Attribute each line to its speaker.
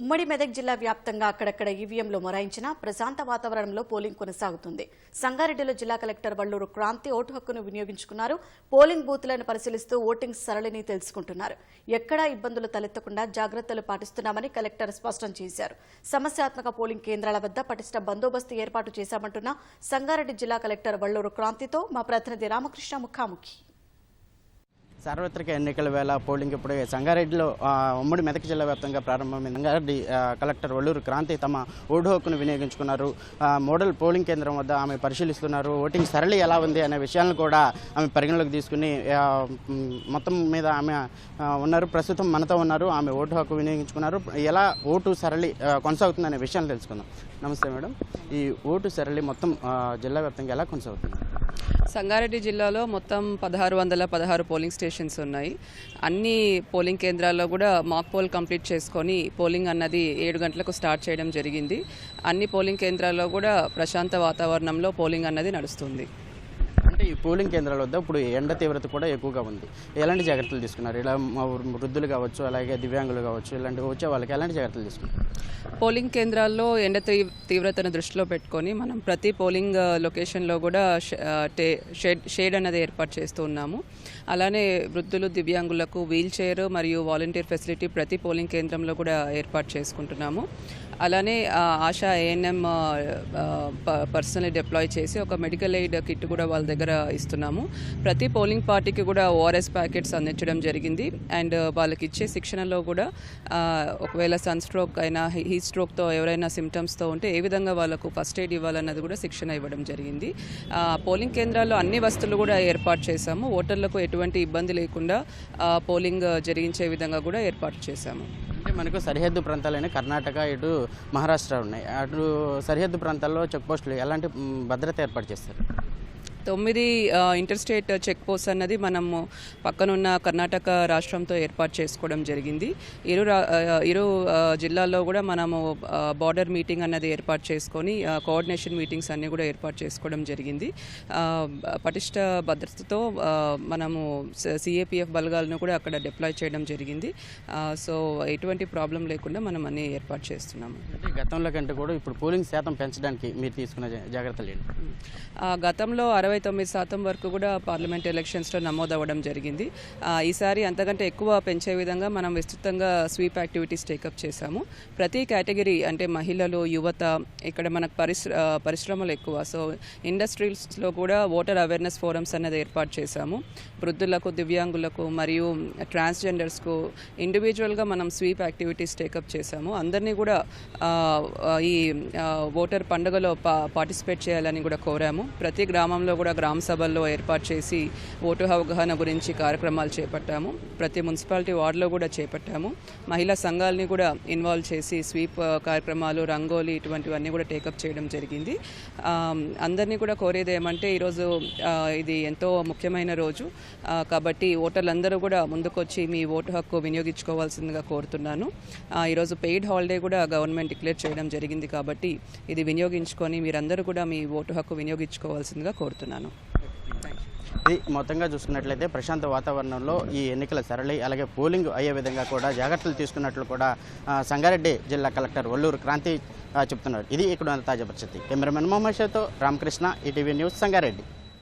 Speaker 1: ఉమ్మడి మెదక్ జిల్లా వ్యాప్తంగా అక్కడక్కడ ఈవీఎంలు మొరాయించిన ప్రశాంత వాతావరణంలో పోలింగ్ కొనసాగుతుంది. సంగారెడ్డిలో జిల్లా కలెక్టర్ వల్లూరు క్రాంతి ఓటు హక్కును వినియోగించుకున్నారు. పోలింగ్ బూత్లను పరిశీలిస్తూ ఓటింగ్ సరళిని తెలుసుకుంటున్నారు. ఎక్కడా ఇబ్బందులు తలెత్తకుండా జాగ్రత్తలు పాటిస్తున్నామని కలెక్టర్ స్పష్టం చేశారు. సమస్యాత్మక పోలింగ్ కేంద్రాల వద్ద పటిష్ట బందోబస్తు ఏర్పాటు చేశామంటున్న సంగారెడ్డి జిల్లా కలెక్టర్ వల్లూరు క్రాంతితో మా ప్రతినిధి రామకృష్ణ ముఖాముఖి.
Speaker 2: సార్వత్రిక ఎన్నికల వేళ పోలింగ్ ఇప్పుడు సంగారెడ్డిలో ఉమ్మడి మెదక్ జిల్లా వ్యాప్తంగా ప్రారంభమైంది. సంగారెడ్డి కలెక్టర్ వల్లూరు క్రాంతి తమ ఓటు హక్కును వినియోగించుకున్నారు. మోడల్ పోలింగ్ కేంద్రం వద్ద ఆమె పరిశీలిస్తున్నారు. ఓటింగ్ సరళి ఎలా ఉంది అనే విషయాలను కూడా ఆమె పరిగణలోకి తీసుకుని మొత్తం మీద ఆమె ఉన్నారు. ప్రస్తుతం మనతో ఉన్నారు. ఆమె ఓటు హక్కు వినియోగించుకున్నారు. ఎలా ఓటు సరళి కొనసాగుతుందనే కొనసాగుతుంది అనే తెలుసుకుందాం. నమస్తే మేడం. ఈ ఓటు సరళి మొత్తం జిల్లా వ్యాప్తంగా ఎలా కొనసాగుతుంది?
Speaker 3: సంగారెడ్డి జిల్లాలో మొత్తం పదహారు వందల పదహారు పోలింగ్ స్టేషన్స్ ఉన్నాయి. అన్ని పోలింగ్ కేంద్రాల్లో కూడా మాక్ పోల్ కంప్లీట్ చేసుకొని పోలింగ్ అన్నది ఏడు గంటలకు స్టార్ట్ చేయడం జరిగింది. అన్ని పోలింగ్ కేంద్రాల్లో కూడా ప్రశాంత వాతావరణంలో పోలింగ్ అన్నది నడుస్తుంది.
Speaker 2: పోలింగ్ కేంద్రాల వద్ద ఇప్పుడు ఎండ తీవ్రత కూడా ఎక్కువగా ఉంది. ఎలాంటి జాగ్రత్తలు తీసుకున్నారు? ఇలా మా వృద్ధులు కావచ్చు అలాగే దివ్యాంగులు కావచ్చు ఇలాంటి వచ్చే వాళ్ళకి ఎలాంటి జాగ్రత్తలు తీసుకున్నారు?
Speaker 3: పోలింగ్ కేంద్రాల్లో ఎండ తీవ్రతను దృష్టిలో పెట్టుకొని మనం ప్రతి పోలింగ్ లొకేషన్లో కూడా ష- టే- షెడ్ షేడ్ అనేది ఏర్పాటు చేస్తూ ఉన్నాము. అలానే వృద్ధులు దివ్యాంగులకు వీల్ చైర్ మరియు వాలంటీర్ ఫెసిలిటీ ప్రతి పోలింగ్ కేంద్రంలో కూడా ఏర్పాటు చేసుకుంటున్నాము. అలానే ఆశా ఏఎన్ఎం పర్సనల్ డిప్లాయ్ చేసి ఒక మెడికల్ ఎయిడ్ కిట్ కూడా వాళ్ళ దగ్గర ఇస్తున్నాము. ప్రతి పోలింగ్ పార్టీకి కూడా ఓఆర్ఎస్ ప్యాకెట్స్ అందించడం జరిగింది. అండ్ వాళ్ళకి ఇచ్చే శిక్షణలో కూడా ఒకవేళ సన్ స్ట్రోక్ అయినా హీట్ స్ట్రోక్తో ఎవరైనా సిమ్టమ్స్తో ఉంటే ఏ విధంగా వాళ్ళకు ఫస్ట్ ఎయిడ్ ఇవ్వాలన్నది కూడా శిక్షణ ఇవ్వడం జరిగింది. పోలింగ్ కేంద్రాల్లో అన్ని వస్తువులు కూడా ఏర్పాటు చేశాము. ఓటర్లకు ఎటువంటి ఇబ్బంది లేకుండా పోలింగ్ జరిగించే విధంగా కూడా ఏర్పాటు చేశాము.
Speaker 2: అంటే మనకు సరిహద్దు ప్రాంతాలైన కర్ణాటక ఇటు మహారాష్ట్ర ఉన్నాయి. అటు సరిహద్దు ప్రాంతాల్లో చెక్ పోస్టులు ఎలాంటి భద్రత ఏర్పాటు చేస్తారు?
Speaker 3: తొమ్మిది ఇంటర్ స్టేట్ చెక్ పోస్ట్ అన్నది మనము పక్కనున్న కర్ణాటక రాష్ట్రంతో ఏర్పాటు చేసుకోవడం జరిగింది. ఇరు ఇరు జిల్లాల్లో కూడా మనము బార్డర్ మీటింగ్ అన్నది ఏర్పాటు చేసుకొని కోఆర్డినేషన్ మీటింగ్స్ అన్నీ కూడా ఏర్పాటు చేసుకోవడం జరిగింది. పటిష్ట భద్రతతో మనము సిఏపిఎఫ్ బలగాలను కూడా అక్కడ డిప్లాయ్ చేయడం జరిగింది. సో ఎటువంటి ప్రాబ్లం లేకుండా మనం అన్నీ ఏర్పాటు చేస్తున్నాము.
Speaker 2: గతంలో కంటే కూడా ఇప్పుడు పోలింగ్ శాతం పెంచడానికి మీరు తీసుకున్న జాగ్రత్తలు
Speaker 3: గతంలో అరవై తొమ్మిది శాతం వరకు కూడా పార్లమెంట్ ఎలక్షన్స్లో నమోదవ్వడం జరిగింది. ఈసారి అంతకంటే ఎక్కువ పెంచే విధంగా మనం విస్తృతంగా స్వీప్ యాక్టివిటీస్ టేకప్ చేశాము. ప్రతి కేటగిరీ అంటే మహిళలు యువత ఇక్కడ మనకు పరిశ్ర పరిశ్రమలు ఎక్కువ. సో ఇండస్ట్రీస్లో కూడా ఓటర్ అవేర్నెస్ ఫోరమ్స్ అనేది ఏర్పాటు చేశాము. వృద్ధులకు దివ్యాంగులకు మరియు ట్రాన్స్జెండర్స్కు ఇండివిజువల్గా మనం స్వీప్ యాక్టివిటీస్ టేకప్ చేశాము. అందరినీ కూడా ఈ ఓటర్ పండుగలో పా పార్టిసిపేట్ చేయాలని కూడా కోరాము. ప్రతి గ్రామంలో కూడా గ్రామ సభల్లో ఏర్పాటు చేసి ఓటు అవగాహన గురించి కార్యక్రమాలు చేపట్టాము. ప్రతి మున్సిపాలిటీ వార్డులో కూడా చేపట్టాము. మహిళా సంఘాలని కూడా ఇన్వాల్వ్ చేసి స్వీప్ కార్యక్రమాలు రంగోలీ ఇటువంటివన్నీ కూడా టేకప్ చేయడం జరిగింది. అందరినీ కూడా కోరేది ఏమంటే ఈరోజు ఇది ఎంతో ముఖ్యమైన రోజు. కాబట్టి ఓటర్లందరూ కూడా ముందుకొచ్చి మీ ఓటు హక్కు వినియోగించుకోవాల్సిందిగా కోరుతున్నాను. ఈరోజు పెయిడ్ హాలిడే కూడా గవర్నమెంట్ డిక్లేర్ చేయడం జరిగింది కాబట్టి ఇది వినియోగించుకొని మీరందరూ కూడా మీ ఓటు హక్కు వినియోగించుకోవాల్సిందిగా కోరుతున్నాను.
Speaker 2: ఇది మొత్తంగా చూసుకున్నట్లయితే ప్రశాంత వాతావరణంలో ఈ ఎన్నికల సరళి అలాగే పోలింగ్ అయ్యే విధంగా కూడా జాగ్రత్తలు తీసుకున్నట్లు కూడా సంగారెడ్డి జిల్లా కలెక్టర్ వల్లూరు క్రాంతి చెప్తున్నారు. ఇది ఇక్కడ తాజా పరిస్థితి. కెమెరామెన్ మహమ్మద్ షాతో రామకృష్ణ ఈటీవీ న్యూస్ సంగారెడ్డి.